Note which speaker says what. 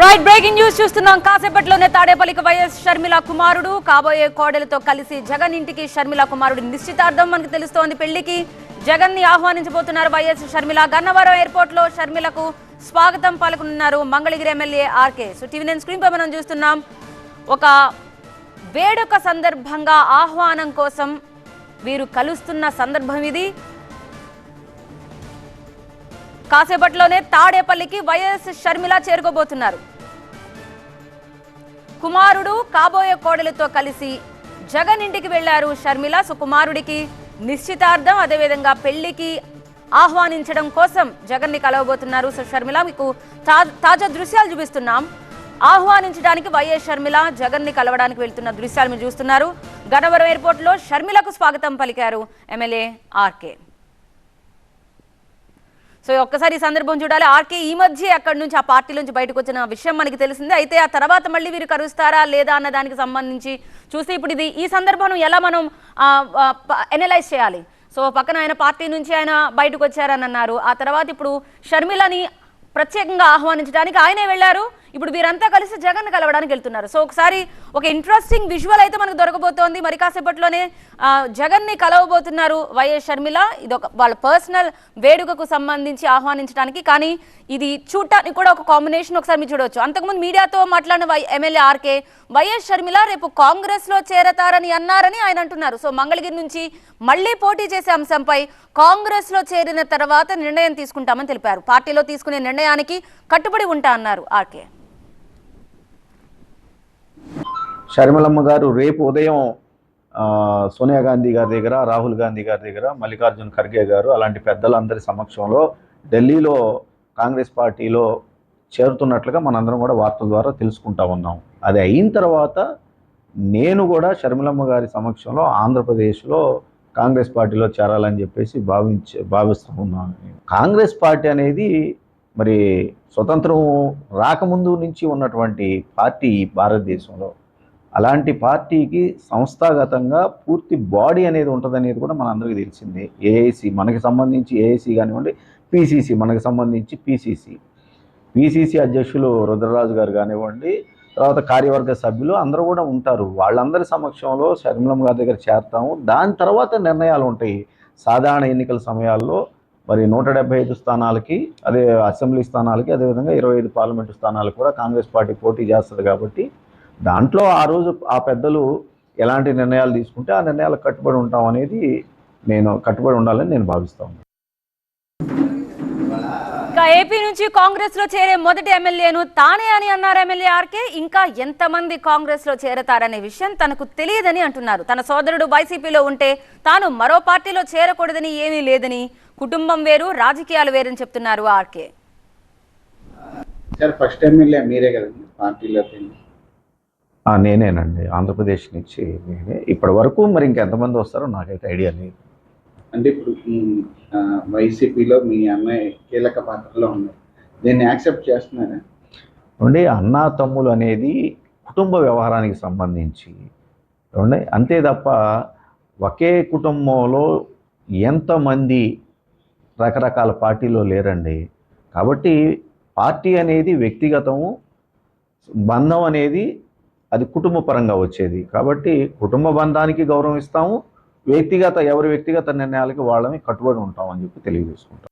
Speaker 1: Right breaking news చూస్తున్నాం. కాసేపట్లోనే తాడేపల్లికి Y S Sharmila కుమారుడు కాబోయే కోడలతో కలిసి జగన్ ఇంటికి షర్మిల కుమారుడు నిశ్చితార్థం మనకు తెలుస్తోంది పెళ్ళికి. జగన్ని ఆహ్వానించబోతున్నారు వైఎస్ షర్మిల. గన్నవరం ఎయిర్పోర్ట్లో షర్మిలకు స్వాగతం పలుకున్నారు Mangalagiri MLA RK. So TV నేను స్క్రీన్ పై మనం చూస్తున్నాం. ఒక వేడుక సందర్భంగా ఆహ్వానం కోసం వీరు కలుస్తున్న సందర్భం ఇది. కాసేపట్లోనే తాడేపల్లికి వైఎస్ షర్మిల చేరుకోబోతున్నారు. కుమారుడు కాబోయే కోడలితో కలిసి జగన్ ఇంటికి వెళ్ళారు షర్మిల సో కుమారుడికి నిశ్చితార్థం అదేవిధంగా పెళ్ళికి ఆహ్వానించడం కోసం జగన్ని కలవబోతున్నారు సో షర్మిల. మీకు తాజా దృశ్యాలు చూపిస్తున్నాం. ఆహ్వానించడానికి వైఎస్ షర్మిల జగన్ని కలవడానికి వెళ్తున్న దృశ్యాలు మీరు చూస్తున్నారు. గన్నవరం ఎయిర్పోర్ట్లో షర్మిలకు స్వాగతం పలికారు ఎమ్మెల్యే ఆర్కే. సో ఒక్కసారి ఈ సందర్భం చూడాలి. ఆర్కే ఈ మధ్య అక్కడి నుంచి ఆ పార్టీ నుంచి బయటకు వచ్చిన విషయం మనకి తెలిసింది. అయితే ఆ తర్వాత మళ్ళీ వీరు కరుస్తారా లేదా అన్న దానికి సంబంధించి చూస్తే ఇప్పుడు ఇది ఈ సందర్భం ఎలా మనం ఎనలైజ్ చేయాలి? సో పక్కన ఆయన పార్టీ నుంచి ఆయన బయటకు వచ్చారని అన్నారు. ఆ తర్వాత ఇప్పుడు షర్మిలని ప్రత్యేకంగా ఆహ్వానించడానికి ఆయనే వెళ్ళారు. ఇప్పుడు వీరంతా కలిసి జగన్ కలవడానికి వెళ్తున్నారు. సో ఒకసారి ఒక ఇంట్రెస్టింగ్ విజువల్ అయితే మనకు దొరకబోతోంది. మరి కాసేపట్లోనే జగన్ని కలవబోతున్నారు వైఎస్ షర్మిల. ఇది ఒక వాళ్ళ పర్సనల్ వేడుకకు సంబంధించి ఆహ్వానించడానికి. కానీ ఇది చూడటానికి కూడా ఒక కాంబినేషన్ ఒకసారి మీరు చూడవచ్చు అంతకుముందు మీడియాతో మాట్లాడిన వై ఎమ్మెల్యే ఆర్కే వైఎస్ షర్మిల రేపు కాంగ్రెస్లో చేరతారని అన్నారని ఆయన అంటున్నారు. సో మంగళగిరి నుంచి మళ్ళీ పోటీ చేసే అంశంపై కాంగ్రెస్లో చేరిన తర్వాత నిర్ణయం తీసుకుంటామని తెలిపారు. పార్టీలో తీసుకునే నిర్ణయానికి కట్టుబడి ఉంటా అన్నారు ఆర్కే.
Speaker 2: షర్మిలమ్మ గారు రేపు ఉదయం సోనియా గాంధీ గారి దగ్గర రాహుల్ గాంధీ గారి దగ్గర మల్లికార్జున్ ఖర్గే గారు అలాంటి పెద్దలందరి సమక్షంలో ఢిల్లీలో కాంగ్రెస్ పార్టీలో చేరుతున్నట్లుగా మనందరం కూడా వార్తల ద్వారా తెలుసుకుంటా ఉన్నాం. అది అయిన తర్వాత నేను కూడా షర్మిలమ్మ గారి సమక్షంలో ఆంధ్రప్రదేశ్లో కాంగ్రెస్ పార్టీలో చేరాలని చెప్పేసి భావించే భావిస్తూ ఉన్నాను. కాంగ్రెస్ పార్టీ అనేది మరి స్వతంత్రం రాకముందు నుంచి ఉన్నటువంటి పార్టీ భారతదేశంలో. అలాంటి పార్టీకి సంస్థాగతంగా పూర్తి బాడీ అనేది ఉంటుందనేది కూడా మనందరికీ తెలిసిందే. ఏఐసి మనకి సంబంధించి ఏఐసి కానివ్వండి పిసిసి మనకి సంబంధించి పిసిసి. పిసిసి అధ్యక్షులు రుద్రరాజు గారు కానివ్వండి తర్వాత కార్యవర్గ సభ్యులు అందరూ కూడా ఉంటారు. వాళ్ళందరి సమక్షంలో షర్మిలం గారి దగ్గర చేరతాము. దాని తర్వాత నిర్ణయాలు ఉంటాయి. సాధారణ ఎన్నికల సమయాల్లో మరి నూట డెబ్బై ఐదు స్థానాలకి అదే అసెంబ్లీ స్థానాలకి అదేవిధంగా ఇరవై ఐదు పార్లమెంటు స్థానాలకు కూడా కాంగ్రెస్ పార్టీ పోటీ చేస్తుంది కాబట్టి దాంట్లో ఆ రోజు ఆ పెద్దలు ఎలాంటి నిర్ణయాలు తీసుకుంటే ఆ నిర్ణయాలకు కట్టుబడి ఉంటాం అనేది నేను కట్టుబడి ఉండాలని నేను భావిస్తాను
Speaker 1: ఏపీ నుంచి కాంగ్రెస్లో చేరే మొదటి ఎమ్మెల్యేను తానే అని అన్నారు ఎమ్మెల్యే ఆర్కే. ఇంకా ఎంతమంది కాంగ్రెస్లో చేరతారనే విషయం తనకు తెలియదని అంటున్నారు. తన సోదరుడు వైసీపీలో ఉంటే తాను మరో పార్టీలో చేరకూడదని ఏమీ లేదని కుటుంబం వేరు రాజకీయాలు వేరని చెప్తున్నారు ఆర్కే.
Speaker 3: సార్ ఫస్ట్ ఎమ్మెల్యే మీరే కదండి
Speaker 2: ఆ, నేనేనండి. ఆంధ్రప్రదేశ్ నుంచి నేనే. ఇప్పటి వరకు మరి ఇంకెంతమంది వస్తారో నాకైతే ఐడియా లేదు.
Speaker 3: అంటే ఇప్పుడు వైసీపీలో మీ అన్నయ్య కీలక పాత్రలో ఉన్నారు. దీన్ని యాక్సెప్ట్ చేస్తున్నారా?
Speaker 2: ఏమండి అన్నా తమ్ములు అనేది కుటుంబ వ్యవహారానికి సంబంధించి ఏమండి అంతే తప్ప ఒకే కుటుంబంలో ఎంతమంది రకరకాల పార్టీలో లేరండి. కాబట్టి పార్టీ అనేది వ్యక్తిగతము బంధం అనేది అది కుటుంబ పరంగా వచ్చేది. కాబట్టి కుటుంబ బంధానికి గౌరవం ఇస్తాము. వ్యక్తిగత ఎవరి వ్యక్తిగత నిర్ణయాలకి వాళ్ళని కట్టుబడి ఉంటామని చెప్పి తెలియజేసుకుంటాం.